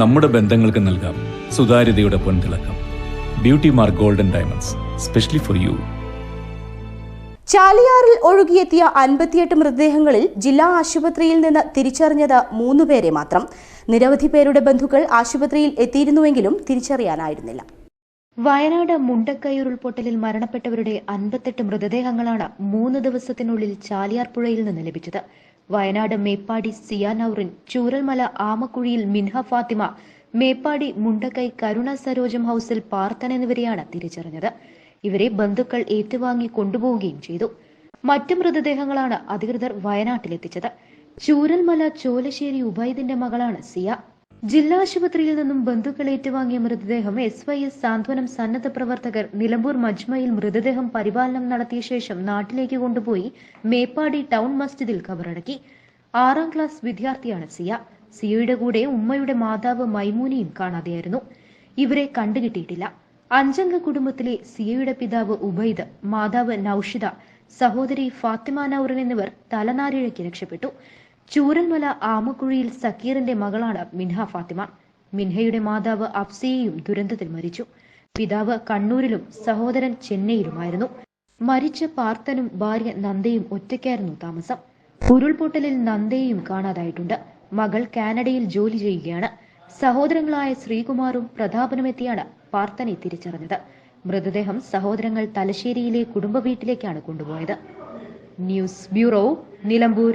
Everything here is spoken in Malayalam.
നമ്മുടെ ബന്ധങ്ങൾക്ക് നൽകാം. സുതാര്യതയുടെ പൊൻതിളക്കം. Beauty mark golden diamonds specially for you ചാലിയാറിൽ ഒഴുകിയെത്തിയ അൻപത്തിയെട്ട് മൃതദേഹങ്ങളിൽ ജില്ലാ ആശുപത്രിയിൽ നിന്ന് തിരിച്ചറിഞ്ഞത് മൂന്നുപേരെ മാത്രം. നിരവധി പേരുടെ ബന്ധുക്കൾ ആശുപത്രിയിൽ എത്തിയിരുന്നുവെങ്കിലും തിരിച്ചറിയാനായിരുന്നില്ല. വയനാട് മുണ്ടക്കൈ ഉരുൾപൊട്ടലിൽ മരണപ്പെട്ടവരുടെ അൻപത്തെട്ട് മൃതദേഹങ്ങളാണ് മൂന്ന് ദിവസത്തിനുള്ളിൽ ചാലിയാർ പുഴയിൽ നിന്ന് ലഭിച്ചത്. വയനാട് മേപ്പാടി സിയാനൌറിൻ ചൂരൽമല ആമക്കുഴിയിൽ മിൻഹ ഫാത്തിമ മേപ്പാടി മുണ്ടക്കൈ കരുണ സരോജം ഹൌസിൽ പാർത്തൻ എന്നിവരെയാണ് തിരിച്ചറിഞ്ഞത്. ഇവരെ ബന്ധുക്കൾ ഏറ്റുവാങ്ങി കൊണ്ടുപോവുകയും ചെയ്തു. മറ്റു മൃതദേഹങ്ങളാണ് അധികൃതർ വയനാട്ടിലെത്തിച്ചത്. ചൂരൽമല ചോലശ്ശേരി ഉബൈദിന്റെ മകളാണ് സിയ. ജില്ലാ ആശുപത്രിയിൽ നിന്നും ബന്ധുക്കൾ ഏറ്റുവാങ്ങിയ മൃതദേഹം എസ് വൈ എസ് സാന്ത്വനം സന്നദ്ധ പ്രവർത്തകർ നിലമ്പൂർ മജ്മയിൽ മൃതദേഹം പരിപാലനം നടത്തിയ ശേഷം നാട്ടിലേക്ക് കൊണ്ടുപോയി മേപ്പാടി ടൗൺ മസ്ജിദിൽ കബറടക്കി. ആറാം ക്ലാസ് വിദ്യാർത്ഥിയാണ് സിയ. സിയയുടെ കൂടെ ഉമ്മയുടെ മാതാവ് മൈമൂനിയും കാണാതെയായിരുന്നു. ഇവരെ കണ്ടുകിട്ടിയിട്ടില്ല. അഞ്ചംഗ കുടുംബത്തിലെ സിയയുടെ പിതാവ് ഉബൈദ് മാതാവ് നൌഷിദ സഹോദരി ഫാത്തിമ നൌറൻ എന്നിവർ തലനാരിഴയ്ക്ക് രക്ഷപ്പെട്ടു. ചൂരൽമല ആമക്കുഴിയിൽ സക്കീറിന്റെ മകളാണ് മിൻഹ ഫാത്തിമ. മിൻഹയുടെ മാതാവ് അഫ്സിയെയും ദുരന്തത്തിൽ മരിച്ചു. പിതാവ് കണ്ണൂരിലും സഹോദരൻ ചെന്നൈയിലുമായിരുന്നു. മരിച്ച പാർത്തനും ഭാര്യ നന്ദയും ഒറ്റയ്ക്കായിരുന്നു താമസം. ഉരുൾപൊട്ടലിൽ നന്ദയെയും കാണാതായിട്ടുണ്ട്. മകൾ കാനഡയിൽ ജോലി ചെയ്യുകയാണ്. സഹോദരങ്ങളായ ശ്രീകുമാറും പ്രതാപനും എത്തിയാണ് പാർത്തനെ തിരിച്ചറിഞ്ഞത്. മൃതദേഹം സഹോദരങ്ങൾ തലശ്ശേരിയിലെ കുടുംബ വീട്ടിലേക്കാണ് കൊണ്ടുപോയത്. News bureau Nilambur.